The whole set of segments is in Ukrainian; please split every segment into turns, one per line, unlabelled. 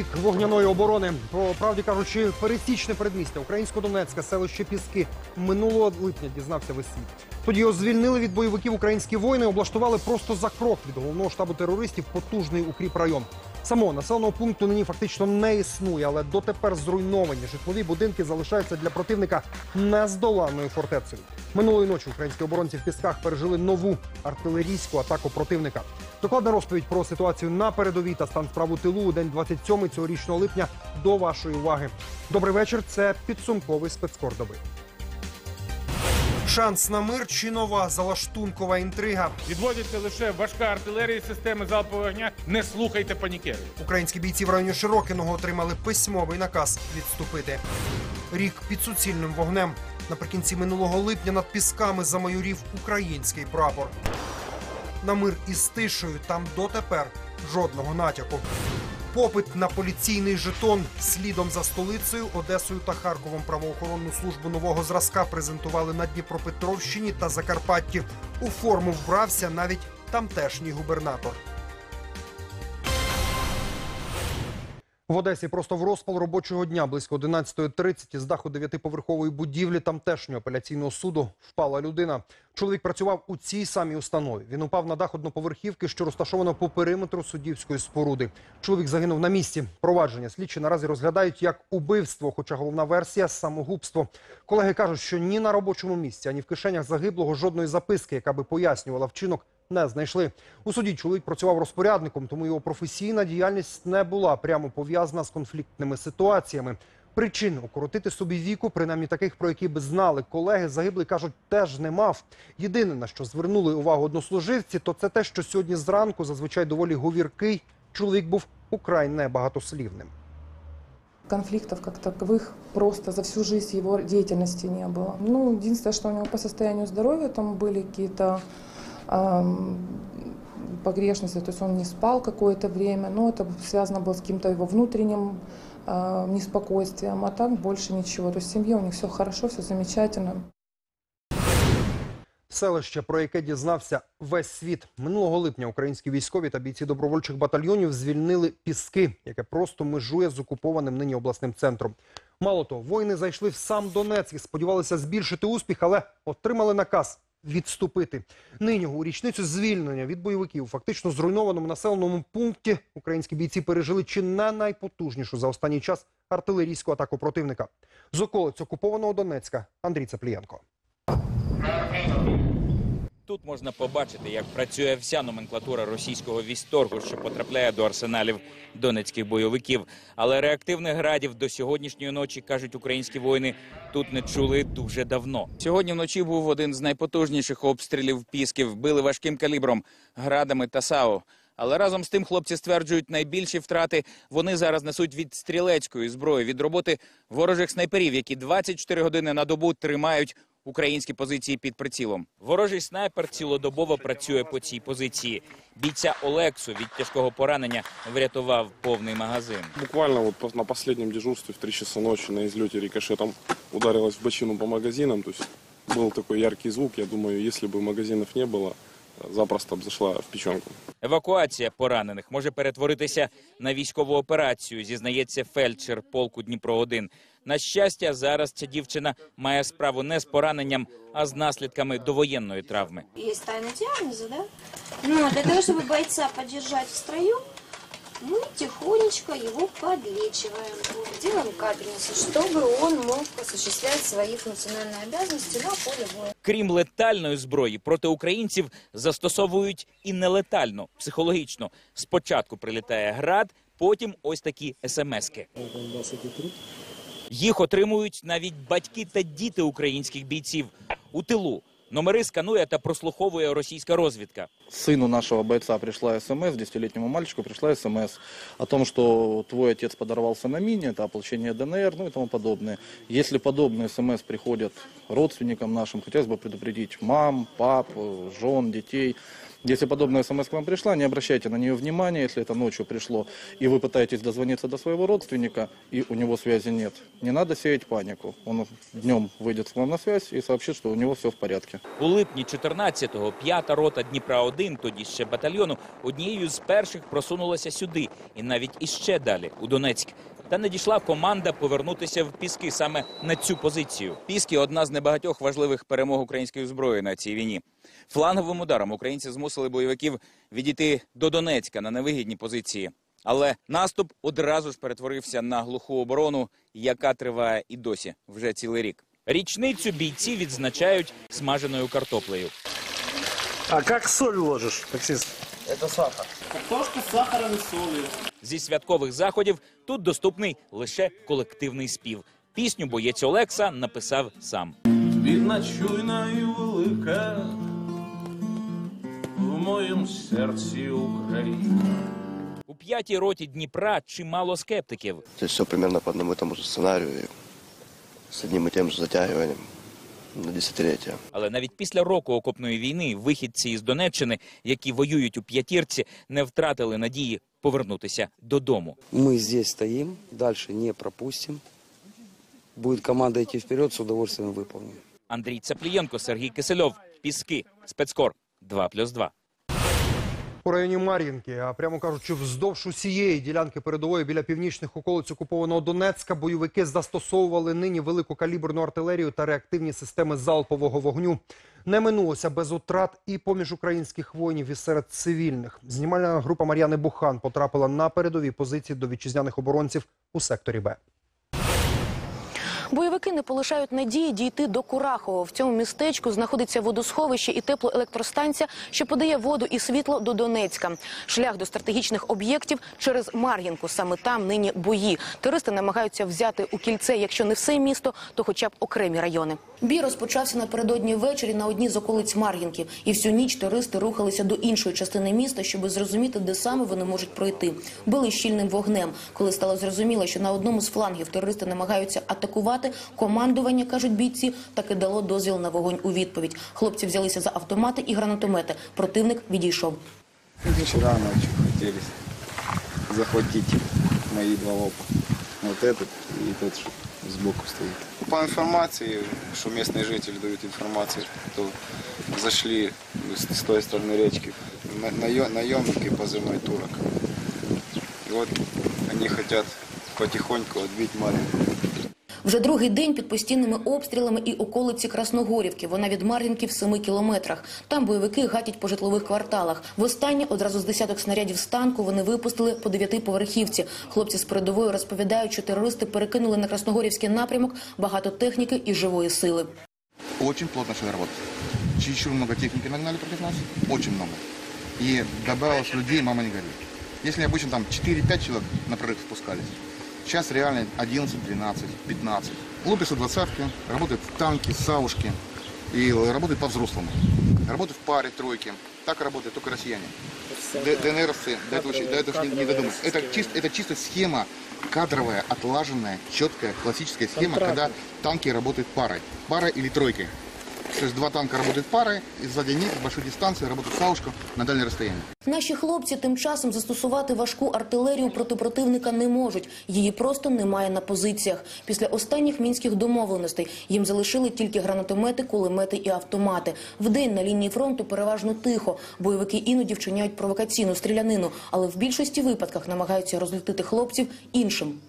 Рік вогняної оборони, по правді кажучи, пересічне передмістя. Українсько-донецьке селище Піски. Минулого липня дізнався весь світ. Тоді його звільнили від бойовиків українські воїни, облаштували просто за крок від головного штабу терористів потужний укріп район. Самого населеного пункту нині фактично не існує, але дотепер зруйновані житлові будинки залишаються для противника нездоланною фортецею. Минулої ночі українські оборонці в пісках пережили нову артилерійську атаку противника. Докладна розповідь про ситуацію на передовій та стан справ у тилу у день 27 цьогорічного липня до вашої уваги. Добрий вечір. Це підсумковий спецкор доби. Шанс на мир чи нова залаштункова інтрига.
Відводиться лише важка артилерія системи залпового вогня. Не слухайте панікерів.
Українські бійці в районі Широкиного отримали письмовий наказ відступити. Рік під суцільним вогнем. Наприкінці минулого липня над пісками замайорів український прапор. На мир із тишею там дотепер жодного натяку. Попит на поліційний жетон слідом за столицею, Одесою та Харковом правоохоронну службу нового зразка презентували на Дніпропетровщині та Закарпатті. У форму вбрався навіть тамтешній губернатор. В Одесі просто в розпал робочого дня близько 11.30 з даху дев'ятиповерхової будівлі тамтешнього апеляційного суду впала людина. Чоловік працював у цій самій установі. Він упав на дах одноповерхівки, що розташовано по периметру суддівської споруди. Чоловік загинув на місці. Провадження слідчі наразі розглядають як убивство, хоча головна версія самогубство. Колеги кажуть, що ні на робочому місці, ані в кишенях загиблого жодної записки, яка би пояснювала вчинок, не знайшли. У суді чоловік працював розпорядником, тому його професійна діяльність не була прямо пов'язана з конфліктними ситуаціями. Причин укоротити собі віку, принаймні таких, про які би знали колеги, загиблий кажуть, теж не мав. Єдине на що звернули увагу однослуживці, то це те, що сьогодні зранку зазвичай доволі говіркий. Чоловік був украй небагатослівним.
Конфликтов как таковых просто за всю жизнь его деятельности не было. Ну, единственное, что у него по состоянию здоровья там были какие-то ам, погрешности, то есть он не спал какое-то время, но это связано было с каким-то его внутренним неспокойствием, а так больше ничего. То есть семье у них все хорошо, все замечательно.
Селище, про яке дізнався весь світ. Минулого липня українські військові та бійці добровольчих батальйонів звільнили Піски, яке просто межує з окупованим нині обласним центром. Мало того, воїни зайшли в сам Донецьк і сподівалися збільшити успіх, але отримали наказ відступити. Нині у річницю звільнення від бойовиків фактично зруйнованому населеному пункті українські бійці пережили чи не найпотужнішу за останній час артилерійську атаку противника. З околиць окупованого Донецька Андрій Цеплієнко.
Тут можна побачити, як працює вся номенклатура російського військторгу, що потрапляє до арсеналів донецьких бойовиків. Але реактивних градів до сьогоднішньої ночі кажуть українські воїни тут не чули дуже давно. Сьогодні вночі був один з найпотужніших обстрілів пісків. Били важким калібром, градами та САУ. Але разом з тим хлопці стверджують, найбільші втрати вони зараз несуть від стрілецької зброї, від роботи ворожих снайперів, які 24 години на добу тримають українські позиції під прицілом. Ворожий снайпер цілодобово працює по цій позиції. Бійця Олексу від тяжкого поранення врятував повний магазин.
Буквально вот пос- на последнем дежурстве в 3 часа ночи на излете рикошетом ударилась в бочину по магазинам. То есть был такой яркий звук. Я думаю, если бы магазинов не было, э, запросто бы зашла в печенку.
Евакуація поранених може перетворитися на військову операцію, зізнається фельдшер полку Дніпро 1 На щастя, зараз ця дівчина має справу не з пораненням, а з наслідками довоєнної травми.
есть тайна диагноза, да? Ну, для того, чтобы бойца поддержать в строю, мы тихонечко его подлечиваем. Вот, Делаем капельницу, чтобы он мог осуществлять свои функциональные обязанности на поле боя.
Крім летальної зброї, проти українців застосовують і нелетальну, психологічно. Спочатку прилітає град, потім ось такі смски. Їх отримують навіть батьки та діти українських бійців у тилу. Номери сканує та прослуховує російська розвідка.
Сыну нашего бойца пришла смс, 10-летнему мальчику пришла смс о том, что твой отец подорвался на мине, это ополчение ДНР, ну и тому подобное. Если подобные смс приходят родственникам нашим, хотелось бы предупредить мам, пап, э, жен, детей, Если подобная смс к вам пришла, не обращайте на нее внимания, если это ночью пришло, и вы пытаетесь дозвониться до своего родственника, и у него связи нет. Не надо сеять панику. Он днем выйдет к вам на связь и сообщит, что у него все в порядке.
У липні 14-го п'ята рота Дніпра-1, тоді ще батальйону, однією з перших просунулася сюди і навіть іще далі, у Донецьк. Та надійшла команда повернутися в Піски саме на цю позицію. Піски – одна з небагатьох важливих перемог української зброї на цій війні. Фланговим ударом українці змусили бойовиків відійти до Донецька на невигідні позиції. Але наступ одразу ж перетворився на глуху оборону, яка триває і досі, вже цілий рік. Річницю бійці відзначають смаженою картоплею.
А как соль ложишь, таксист?
Зі святкових заходів тут доступний лише колективний спів. Пісню боєць Олекса написав сам.
Бідна чуйна і велика в моєму серці Україна.
У п'ятій роті Дніпра чимало скептиків.
То есть все примерно по одному тому же сценарию и одним и тем же затягиванием на десятилетия.
Але навіть після року окопної війни вихідці із Донеччини, які воюють у п'ятірці, не втратили надії повернутися додому.
Мы здесь стоим, дальше не пропустим. Будет команда идти вперед, с удовольствием выполним.
Андрій Цаплієнко, Сергій Кисельов, Піски, Спецкор 2+,2.
У районі Мар'їнки, а прямо кажучи, вздовж усієї ділянки передової біля північних околиць окупованого Донецька бойовики застосовували нині великокаліберну артилерію та реактивні системи залпового вогню. Не минулося без утрат і поміж українських воїнів, і серед цивільних. Знімальна група Мар'яни Бухан потрапила на передові позиції до вітчизняних оборонців у секторі Б.
Бойовики не полишають надії дійти до Курахового. В цьому містечку знаходиться водосховище і теплоелектростанція, що подає воду і світло до Донецька. Шлях до стратегічних об'єктів через Мар'їнку. Саме там нині бої. Туристи намагаються взяти у кільце, якщо не все місто, то хоча б окремі райони. Бій розпочався напередодні ввечері на одній з околиць Мар'їнки. І всю ніч туристи рухалися до іншої частини міста, щоб зрозуміти, де саме вони можуть пройти. Били щільним вогнем. Коли стало зрозуміло, що на одному з флангів терористи намагаються атакувати, командування, кажуть бійці, таки дало дозвіл на вогонь у відповідь. Хлопці взялися за автомати і гранатомети. Противник відійшов.
Вчера ночью хотели захватить мои два лопа. Вот этот и тот, что сбоку стоит. По информации, что местные жители дают информацию, то зашли с, с той стороны речки на- наё- наемники позывной турок. И вот они хотят потихоньку отбить Маринку.
Вже другий день під постійними обстрілами і околиці Красногорівки. Вона від Мар'їнки в семи кілометрах. Там бойовики гатять по житлових кварталах. Востаннє одразу з десяток снарядів з танку вони випустили по дев'ятиповерхівці. Хлопці з передової розповідають, що терористи перекинули на Красногорівський напрямок багато техніки і живої сили.
Очень плотно шли работать. Чересчур много техники нагнали против нас. Очень много. И добавилось людей, мама не горит. Если обычно там 4-5 человек на прорыв спускались, сейчас реально 11, 12, 15. Лупятся двадцатки, работают танки, савушки. И работают по-взрослому. Работают в паре, тройке. Так работают только россияне. ДНРовцы до этого, до этого не, не додумались. Это, чис- это чисто схема кадровая, отлаженная, четкая, классическая схема, когда танки работают парой. Парой или тройкой. То есть два танка работают парой, и сзади них с большой дистанции работают саушка на дальнее расстояние.
Наші хлопці тим часом застосувати важку артилерію проти противника не можуть. Її просто немає на позиціях. Після останніх мінських домовленостей їм залишили тільки гранатомети, кулемети і автомати. Вдень на лінії фронту переважно тихо. Бойовики іноді вчиняють провокаційну стрілянину, але в більшості випадках намагаються розлютити хлопців іншим.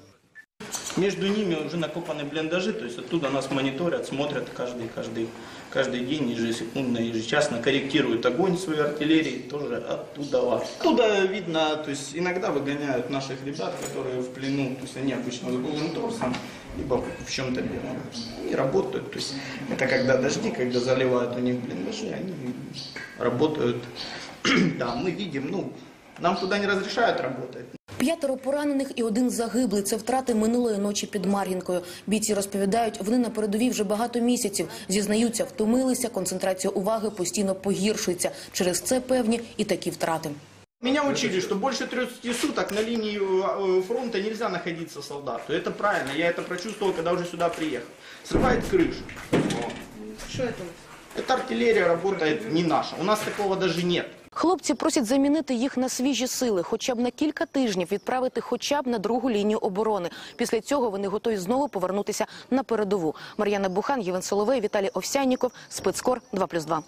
Между ними уже накопаны блиндажи, то есть оттуда нас мониторят, смотрят каждый, каждый, каждый день, ежесекундно, ежечасно, корректируют огонь своей артиллерии тоже оттуда. Оттуда видно, то есть иногда выгоняют наших ребят, которые в плену, то есть они обычно с голым торсом, либо в чем-то белом. Они работают, то есть это когда дожди, когда заливают у них блиндажи, они работают. Да, мы видим, ну, нам туда не разрешают работать.
П'ятеро поранених і один загиблий. Це втрати минулої ночі під Мар'їнкою. Бійці розповідають, вони на передовій вже багато місяців. Зізнаються, втомилися, концентрація уваги постійно погіршується. Через це певні і такі втрати.
Меня учили, что больше 30 суток на линии э, фронта нельзя находиться солдату. Это правильно, я это прочувствовал, когда уже сюда приехал. Срывает крышу. Что это? Это артиллерия работает не наша. У нас такого даже нет.
Хлопці просять замінити їх на свіжі сили, хоча б на кілька тижнів відправити хоча б на другу лінію оборони. Після цього вони готові знову повернутися на передову. Мар'яна Бухан, Євен Соловей, Віталій Овсянніков, Спецкор 2+,2.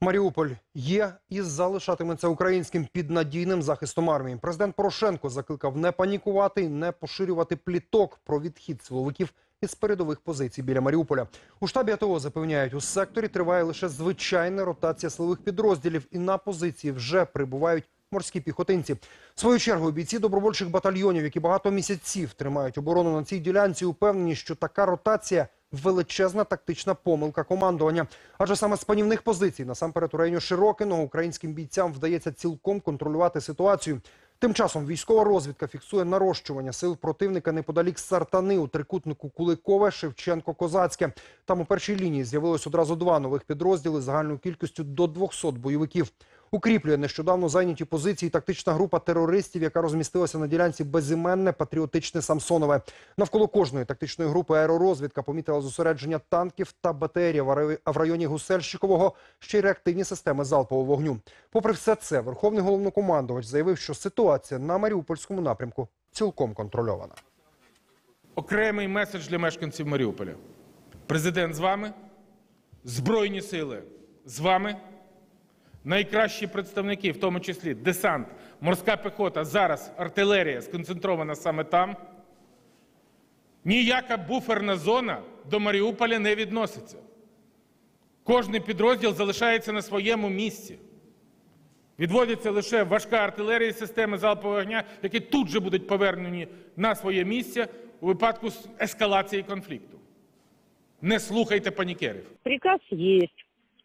Маріуполь є і залишатиметься українським під надійним захистом армії. Президент Порошенко закликав не панікувати не поширювати пліток про відхід силовиків із передових позицій біля Маріуполя. У штабі АТО запевняють, у секторі триває лише звичайна ротація силових підрозділів, і на позиції вже прибувають морські піхотинці. В свою чергу бійці добровольчих батальйонів, які багато місяців тримають оборону на цій ділянці, упевнені, що така ротація величезна тактична помилка командування. Адже саме з панівних позицій, насамперед у районі Широкиного, українським бійцям вдається цілком контролювати ситуацію. Тим часом військова розвідка фіксує нарощування сил противника неподалік Сартани у трикутнику Куликове, Шевченко, Козацьке. Там у першій лінії з'явилось одразу два нових підрозділи загальною кількістю до 200 бойовиків. Укріплює нещодавно зайняті позиції тактична група терористів, яка розмістилася на ділянці безіменне патріотичне Самсонове. Навколо кожної тактичної групи аеророзвідка помітила зосередження танків та рай- а в районі Гусельщикового ще й реактивні системи залпового вогню. Попри все це, верховний головнокомандувач заявив, що ситуація на Маріупольському напрямку цілком контрольована.
Окремий меседж для мешканців Маріуполя. Президент з вами, Збройні сили з вами, найкращі представники, в тому числі десант, морська піхота, зараз артилерія сконцентрована саме там. Ніяка буферна зона до Маріуполя не відноситься. Кожний підрозділ залишається на своєму місці. Відводиться лише важка артилерія системи залпового вогня, які тут же будуть повернені на своє місце у випадку ескалації конфлікту. Не слухайте панікерів.
Приказ есть.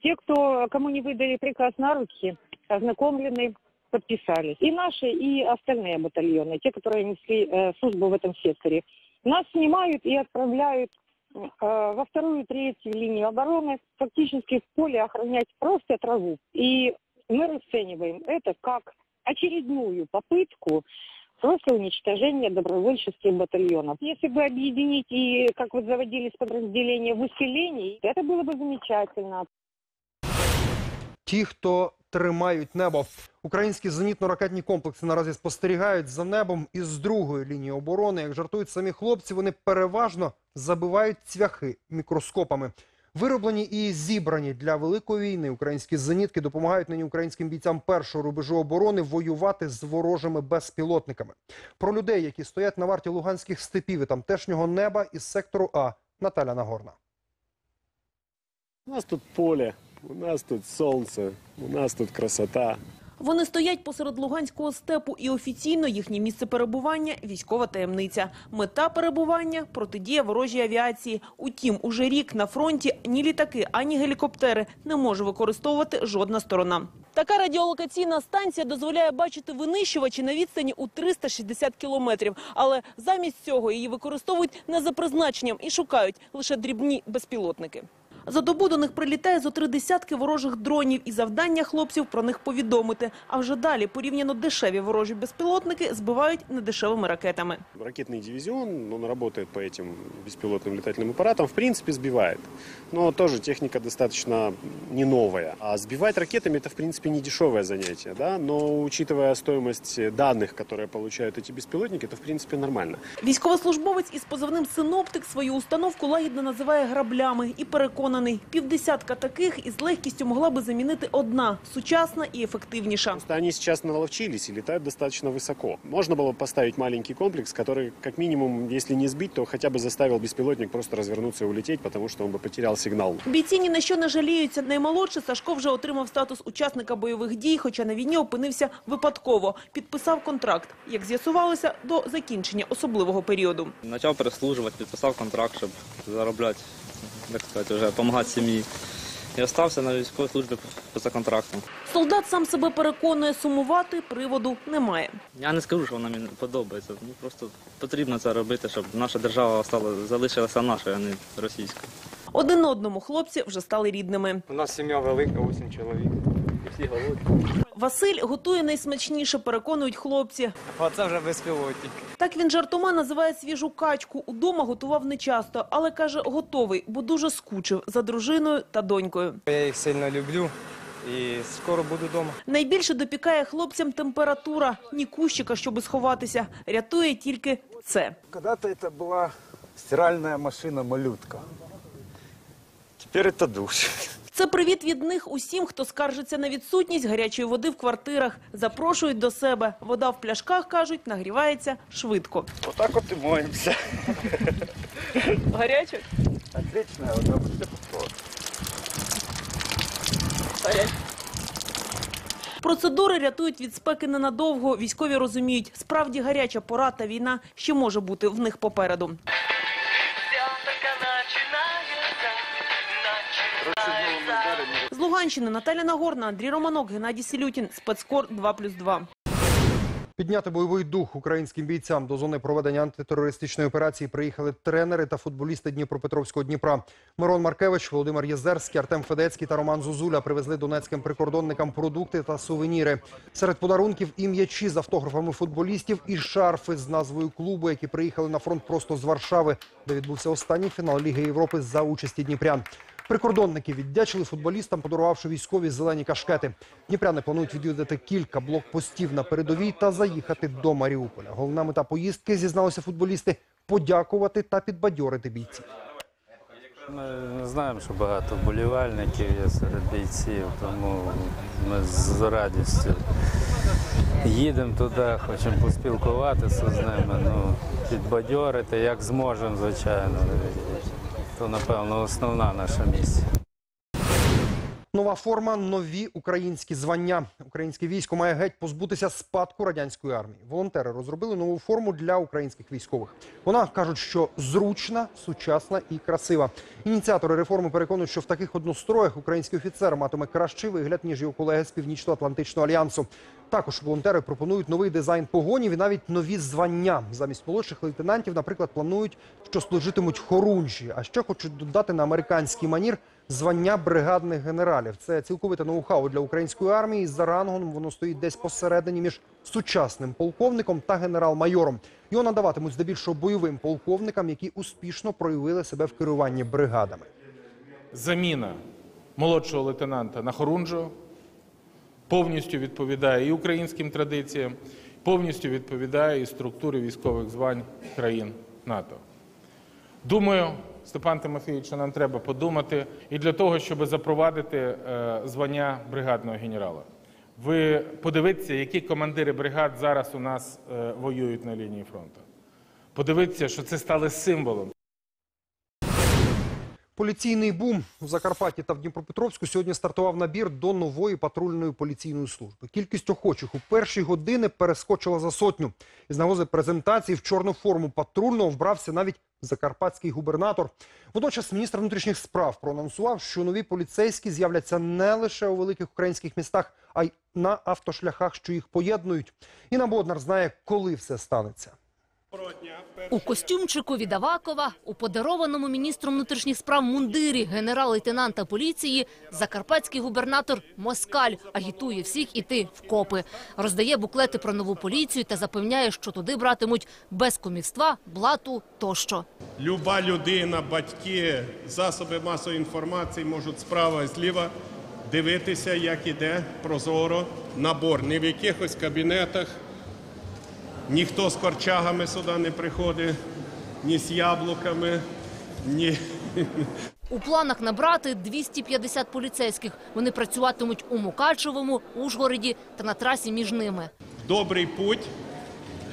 Те, кто, кому не выдали приказ на руки, ознакомлены, подписались. И наши, и остальные батальоны, те, которые несли э, службу в этом секторе. Нас снимают и отправляют э, во вторую, третью линию обороны, фактически в поле охранять просто траву. И мы расцениваем это как очередную попытку просто уничтожения добровольческих батальонов. Если бы объединить и, как вот заводились подразделения в усилении, это было бы замечательно.
Ті, хто тримають небо. Українські зенітно-ракетні комплекси наразі спостерігають за небом із другої лінії оборони. Як жартують самі хлопці, вони переважно забивають цвяхи мікроскопами. Вироблені і зібрані для великої війни українські зенітки допомагають нині українським бійцям першого рубежу оборони воювати з ворожими безпілотниками. Про людей, які стоять на варті луганських степів і тамтешнього неба із сектору А Наталя Нагорна.
У нас тут поле, у нас тут солнце, у нас тут красота.
Вони стоять посеред Луганського степу і офіційно їхнє місце перебування – військова таємниця. Мета перебування – протидія ворожій авіації. Утім, уже рік на фронті ні літаки, ані гелікоптери не може використовувати жодна сторона. Така радіолокаційна станція дозволяє бачити винищувачі на відстані у 360 кілометрів. Але замість цього її використовують не за призначенням і шукають лише дрібні безпілотники. За добу до них прилітає зо три десятки ворожих дронів і завдання хлопців про них повідомити. А вже далі порівняно дешеві ворожі безпілотники збивають недешевими ракетами.
Ракетный дивизион, он работает по этим беспилотным летательным аппаратам, в принципе, сбивает. Но тоже техника достаточно не новая. А сбивать ракетами это, в принципе, не дешевое занятие. Да? Но учитывая стоимость данных, которые получают эти беспилотники, это, в принципе, нормально.
Військовослужбовець із позивним «Синоптик» свою установку лагідно називає граблями і переконаний, півдесятка таких із легкістю могла би замінити одна – сучасна і ефективніша.
Просто они сейчас наловчились и летают достаточно высоко. Можно было бы поставить маленький комплекс, который, как минимум, если не сбить, то хотя бы заставил беспилотник просто развернуться и улететь, потому что он бы потерял сигнал.
Бійці ні на що не жаліються. Наймолодший Сашко вже отримав статус учасника бойових дій, хоча на війні опинився випадково. Підписав контракт, як з'ясувалося, до закінчення особливого періоду.
Почав переслужувати, підписав контракт, щоб заробляти, так сказати, вже допомагати сім'ї. І остався на військовій службі поза контрактом.
Солдат сам себе переконує, сумувати приводу немає.
Я не скажу, що вона мені подобається. Ну просто потрібно це робити, щоб наша держава стала залишилася нашою, а не російською.
Один одному хлопці вже стали рідними.
У нас сім'я велика, 8 чоловік. І всі голодні.
Василь готує найсмачніше, переконують хлопці.
Оце вже безпілотник.
Так він жартома називає свіжу качку. Удома готував нечасто, але каже, готовий, бо дуже скучив за дружиною та донькою.
Я їх сильно люблю и скоро буду дома.
Найбільше допікає хлопцям температура. Ні кущика, щоби сховатися. Рятує тільки це.
Когда-то это была стиральная машина-малютка. Теперь это душ.
Це привіт від них усім, хто скаржиться на відсутність гарячої води в квартирах. Запрошують до себе. Вода в пляшках, кажуть, нагрівається швидко.
Вот так вот и моемся.
Гаряче?
Отличная вода, после повтора.
Процедури рятують від спеки ненадовго. Військові розуміють, справді гаряча пора та війна ще може бути в них попереду. Луганщини Наталя Нагорна, Андрій Романок, Геннадій Сілютін. Спецкор 2+,2.
Підняти бойовий дух українським бійцям до зони проведення антитерористичної операції приїхали тренери та футболісти Дніпропетровського Дніпра. Мирон Маркевич, Володимир Єзерський, Артем Федецький та Роман Зузуля привезли донецьким прикордонникам продукти та сувеніри. Серед подарунків і м'ячі з автографами футболістів і шарфи з назвою клубу, які приїхали на фронт просто з Варшави, де відбувся останній фінал Ліги Європи за участі Дніпрян. Прикордонники віддячили футболістам, подарувавши військові зелені кашкети. Дніпряни планують відвідати кілька блокпостів на передовій та заїхати до Маріуполя. Головна мета поїздки, зізналися футболісти, подякувати та підбадьорити бійців.
Ми знаємо, що багато вболівальників є серед бійців, тому ми з радістю їдемо туди, хочемо поспілкуватися з ними, ну, підбадьорити, як зможемо, звичайно. То, напевно, основна наша місія.
Нова форма, нові українські звання. Українське військо має геть позбутися спадку радянської армії. Волонтери розробили нову форму для українських військових. Вона кажуть, що зручна, сучасна і красива. Ініціатори реформи переконують, що в таких одностроях український офіцер матиме кращий вигляд ніж його колеги з Північно-Атлантичного альянсу. Також волонтери пропонують новий дизайн погонів і навіть нові звання. Замість молодших лейтенантів, наприклад, планують, що служитимуть хорунжі, а ще хочуть додати на американський манір звання бригадних генералів. Це цілковите ноу-хау для української армії. За рангом воно стоїть десь посередині між сучасним полковником та генерал-майором. Його надаватимуть здебільшого бойовим полковникам, які успішно проявили себе в керуванні бригадами.
Заміна молодшого лейтенанта на хорунжого повністю відповідає і українським традиціям, повністю відповідає і структурі військових звань країн НАТО. Думаю, Степан Тимофійович, нам треба подумати і для того, щоб запровадити е, звання бригадного генерала. Ви подивіться, які командири бригад зараз у нас е, воюють на лінії фронту. Подивіться, що це стало символом.
Поліційний бум у Закарпатті та в Дніпропетровську сьогодні стартував набір до нової патрульної поліційної служби. Кількість охочих у перші години перескочила за сотню. Із нагози презентації в чорну форму патрульного вбрався навіть закарпатський губернатор. Водночас міністр внутрішніх справ проанонсував, що нові поліцейські з'являться не лише у великих українських містах, а й на автошляхах, що їх поєднують. Інна Боднар знає, коли все станеться.
У костюмчику від Авакова, у подарованому міністром внутрішніх справ мундирі генерал-лейтенанта поліції, закарпатський губернатор Москаль агітує всіх іти в копи. Роздає буклети про нову поліцію та запевняє, що туди братимуть без комівства, блату тощо.
Люба людина, батьки, засоби масової інформації можуть справа і зліва дивитися, як іде прозоро набор. Не в якихось кабінетах, ніхто з корчагами сюди не приходить, ні з яблуками, ні.
У планах набрати 250 поліцейських. Вони працюватимуть у Мукачевому, Ужгороді та на трасі між ними.
Добрий путь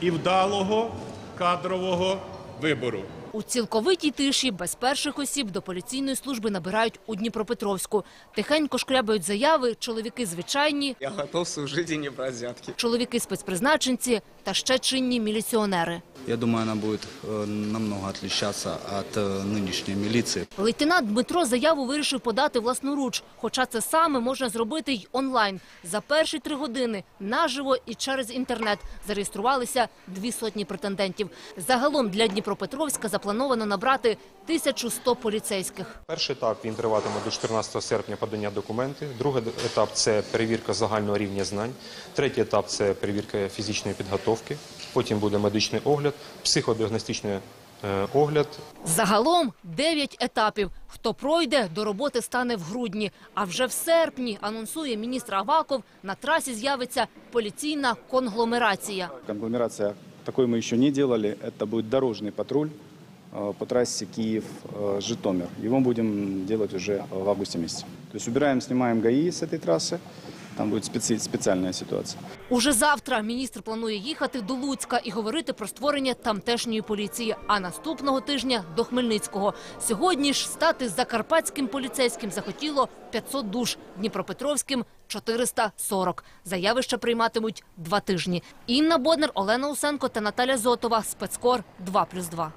і вдалого кадрового вибору.
У цілковитій тиші без перших осіб до поліційної служби набирають у Дніпропетровську. Тихенько шкрябають заяви чоловіки звичайні,
Я готов служить и не брать взятки.
чоловіки спецпризначенці та ще чинні міліціонери.
Я думаю, она будет э, намного отличаться от э, нынешней милиции.
Лейтенант Дмитро заяву вирішив подати власноруч, хоча це саме можна зробити й онлайн. За перші три години наживо і через інтернет зареєструвалися дві сотні претендентів. Загалом для Дніпропетровська заплановано набрати 1100 поліцейських.
Перший етап він триватиме до 14 серпня подання документів. Другий етап це перевірка загального рівня знань. Третій етап це перевірка фізичної підготовки. Потім буде медичний огляд, психодіагностичне е, огляд
Загалом 9 етапів. Хто пройде, до роботи стане в грудні. А вже в серпні, анонсує міністр Аваков, на трасі з'явиться поліційна конгломерація.
Конгломерация такой мы еще не делали. Это будет дорожный патруль э, по трассе Киев-Житомир. Его будем делать уже в августе месяце. То есть убираем, снимаем ГАИ с этой трассы. Там будет специ- специальная ситуация.
Уже завтра міністр планує їхати до Луцька і говорити про створення тамтешньої поліції. А наступного тижня до Хмельницького. Сьогодні ж стати закарпатським поліцейським захотіло 500 душ, Дніпропетровським – 440. Заяви ще прийматимуть два тижні. Інна Боднер, Олена Усенко та Наталя Зотова. Спецкор 2+,2.